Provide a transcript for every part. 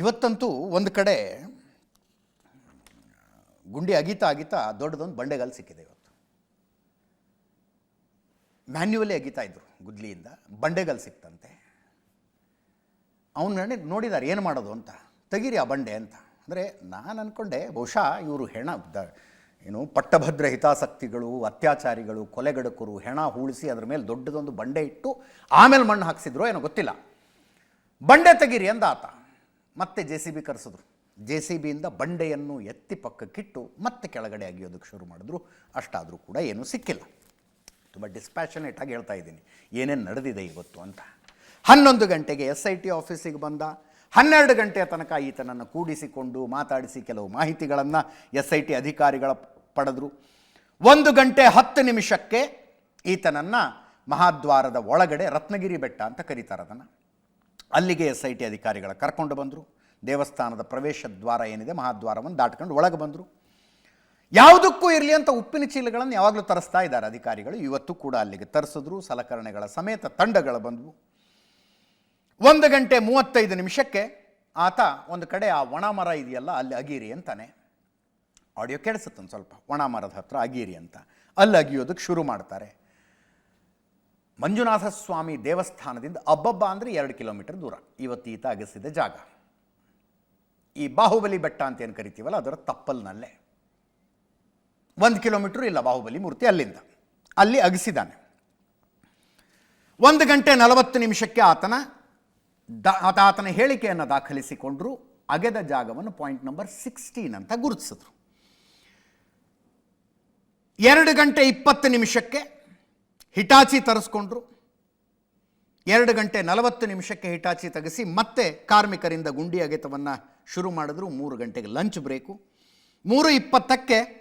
ಇವತ್ತಂತೂ ಒಂದು ಕಡೆ ಗುಂಡಿ ಅಗಿತಾ ಅಗಿತಾ ದೊಡ್ಡದೊಂದು ಬಂಡೆಗಾಲು ಸಿಕ್ಕಿದೆ ಇವತ್ತು. ಮ್ಯಾನ್ಯುವಲಿ ಅಗಿತಾ ಇದ್ರು ಗುದ್ಲಿಯಿಂದ ಬಂಡೆಗಾಲು ಸಿಕ್ತಂತೆ. ಅವನು ನೋಡಿದ್ದಾರೆ ಏನು ಮಾಡೋದು ಅಂತ. ತೆಗೀರಿ ಆ ಬಂಡೆ ಅಂತ. ಅಂದರೆ ನಾನು ಅಂದ್ಕೊಂಡೆ ಬಹುಶಃ ಇವರು ಹೆಣ ಏನು, ಪಟ್ಟಭದ್ರ ಹಿತಾಸಕ್ತಿಗಳು, ಅತ್ಯಾಚಾರಿಗಳು, ಕೊಲೆಗಡಕರು, ಹೆಣ ಹೂಳಿಸಿ ಅದರ ಮೇಲೆ ದೊಡ್ಡದೊಂದು ಬಂಡೆ ಇಟ್ಟು ಆಮೇಲೆ ಮಣ್ಣು ಹಾಕ್ಸಿದ್ರು ಏನೋ ಗೊತ್ತಿಲ್ಲ. ಬಂಡೆ ತೆಗೀರಿ ಅಂದ ಆತ. ಮತ್ತೆ ಜೆ ಸಿ ಬಿ ಕರೆಸಿದ್ರು. ಜೆ ಸಿ ಬಿಯಿಂದ ಬಂಡೆಯನ್ನು ಎತ್ತಿ ಪಕ್ಕಕ್ಕಿಟ್ಟು ಮತ್ತೆ ಕೆಳಗಡೆ ಅಗಿಯೋದಕ್ಕೆ ಶುರು ಮಾಡಿದ್ರು. ಅಷ್ಟಾದರೂ ಕೂಡ ಏನೂ ಸಿಕ್ಕಿಲ್ಲ. ತುಂಬ ಡಿಸ್ಪ್ಯಾಷನೇಟ್ ಆಗಿ ಹೇಳ್ತಾ ಇದ್ದೀನಿ. ಏನೇನು ನಡೆದಿದೆ ಇವತ್ತು ಅಂತ. ಹನ್ನೊಂದು ಗಂಟೆಗೆ ಎಸ್ ಐ ಟಿ ಆಫೀಸಿಗೆ ಬಂದ. ಹನ್ನೆರಡು ಗಂಟೆಯ ತನಕ ಈತನನ್ನು ಕೂಡಿಸಿಕೊಂಡು ಮಾತಾಡಿಸಿ ಕೆಲವು ಮಾಹಿತಿಗಳನ್ನು ಎಸ್ ಐ ಟಿ ಅಧಿಕಾರಿಗಳ ಪಡೆದರು. ಒಂದು ಗಂಟೆ ಹತ್ತು ನಿಮಿಷಕ್ಕೆ ಈತನನ್ನು ಮಹಾದ್ವಾರದ ಒಳಗಡೆ ರತ್ನಗಿರಿ ಬೆಟ್ಟ ಅಂತ ಕರೀತಾರೆ ಅದನ್ನು. ಅಲ್ಲಿಗೆ ಎಸ್ ಐ ಟಿ ಅಧಿಕಾರಿಗಳ ಕರ್ಕೊಂಡು ಬಂದರು. ದೇವಸ್ಥಾನದ ಪ್ರವೇಶ ದ್ವಾರ ಏನಿದೆ, ಮಹಾದ್ವಾರವನ್ನು ದಾಟ್ಕೊಂಡು ಒಳಗೆ ಬಂದರು. ಯಾವುದಕ್ಕೂ ಇರಲಿ ಅಂತ ಉಪ್ಪಿನ ಚೀಲಗಳನ್ನು ಯಾವಾಗಲೂ ತರಿಸ್ತಾ ಇದ್ದಾರೆ ಅಧಿಕಾರಿಗಳು. ಇವತ್ತು ಕೂಡ ಅಲ್ಲಿಗೆ ತರಿಸಿದ್ರು. ಸಲಕರಣೆಗಳ ಸಮೇತ ತಂಡಗಳು ಬಂದವು. ಒಂದು ಗಂಟೆ ಮೂವತ್ತೈದು ನಿಮಿಷಕ್ಕೆ ಆತ ಒಂದು ಕಡೆ, ಆ ಒಣ ಮರ ಇದೆಯಲ್ಲ, ಅಲ್ಲಿ ಅಗೀರಿ ಅಂತಾನೆ. ಆಡಿಯೋ ಕೇಳಿಸುತ್ತೊಂದು ಸ್ವಲ್ಪ. ಒಣ ಮರದ ಹತ್ರ ಅಗೀರಿ ಅಂತ. ಅಲ್ಲಿ ಅಗಿಯೋದಕ್ಕೆ ಶುರು ಮಾಡ್ತಾರೆ. ಮಂಜುನಾಥ ಸ್ವಾಮಿ ದೇವಸ್ಥಾನದಿಂದ ಅಬ್ಬಬ್ಬ ಅಂದರೆ ಎರಡು ಕಿಲೋಮೀಟರ್ ದೂರ. ಇವತ್ತು ಈತ ಅಗಸಿದ ಜಾಗ. ಈ ಬಾಹುಬಲಿ ಬೆಟ್ಟ ಅಂತ ಏನು ಕರಿತೀವಲ್ಲ, ಅದರ ತಪ್ಪಲ್ನಲ್ಲೇ. ಒಂದು ಕಿಲೋಮೀಟ್ರ್ ಇಲ್ಲ ಬಾಹುಬಲಿ ಮೂರ್ತಿ ಅಲ್ಲಿಂದ. ಅಲ್ಲಿ ಅಗಸಿದಾನೆ. ಒಂದು ಗಂಟೆ ನಲವತ್ತು ನಿಮಿಷಕ್ಕೆ ಆತನ ದಾ, ಆತ, ಆತನ ಹೇಳಿಕೆಯನ್ನು ದಾಖಲಿಸಿಕೊಂಡ್ರು. ಅಗೆದ ಜಾಗವನ್ನು ಪಾಯಿಂಟ್ ನಂಬರ್ ಸಿಕ್ಸ್ಟೀನ್ ಅಂತ ಗುರುತಿಸಿದ್ರು. ಎರಡು ಗಂಟೆ ಇಪ್ಪತ್ತು ನಿಮಿಷಕ್ಕೆ ಹಿಟಾಚಿ ತರಿಸ್ಕೊಂಡ್ರು. ಎರಡು ಗಂಟೆ ನಲವತ್ತು ನಿಮಿಷಕ್ಕೆ ಹಿಟಾಚಿ ತೆಗೆಸಿ ಮತ್ತೆ ಕಾರ್ಮಿಕರಿಂದ ಗುಂಡಿ ಅಗೆತವನ್ನು ಶುರು ಮಾಡಿದ್ರು. ಮೂರು ಗಂಟೆಗೆ ಲಂಚ್ ಬ್ರೇಕು. ಮೂರು ಇಪ್ಪತ್ತಕ್ಕೆ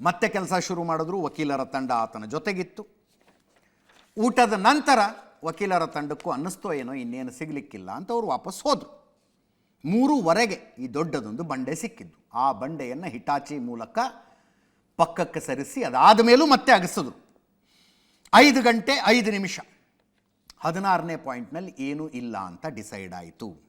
ಮತ್ತೆ ಕೆಲಸ ಶುರು ಮಾಡಿದ್ರು. ವಕೀಲರ ತಂಡ ಆತನ ಜೊತೆಗಿತ್ತು. ಊಟದ ನಂತರ ವಕೀಲರ ತಂಡಕ್ಕೂ ಅನ್ನಿಸ್ತೋ, ಏನೋ ಇನ್ನೇನು ಸಿಗಲಿಕ್ಕಿಲ್ಲ ಅಂತ ಅವರು ವಾಪಸ್ ಹೋದರು. ಮೂರುವರೆಗೆ ಈ ದೊಡ್ಡದೊಂದು ಬಂಡೆ ಸಿಕ್ಕಿದ್ದು. ಆ ಬಂಡೆಯನ್ನು ಹಿಟಾಚಿ ಮೂಲಕ ಪಕ್ಕಕ್ಕೆ ಸರಿಸಿ ಅದಾದ ಮೇಲೂ ಮತ್ತೆ ಅಗಸಿದ್ರು. ಐದು ಗಂಟೆ ಐದು ನಿಮಿಷ. ಹದಿನಾರನೇ ಪಾಯಿಂಟ್ನಲ್ಲಿ ಏನೂ ಇಲ್ಲ ಅಂತ ಡಿಸೈಡ್ ಆಯಿತು.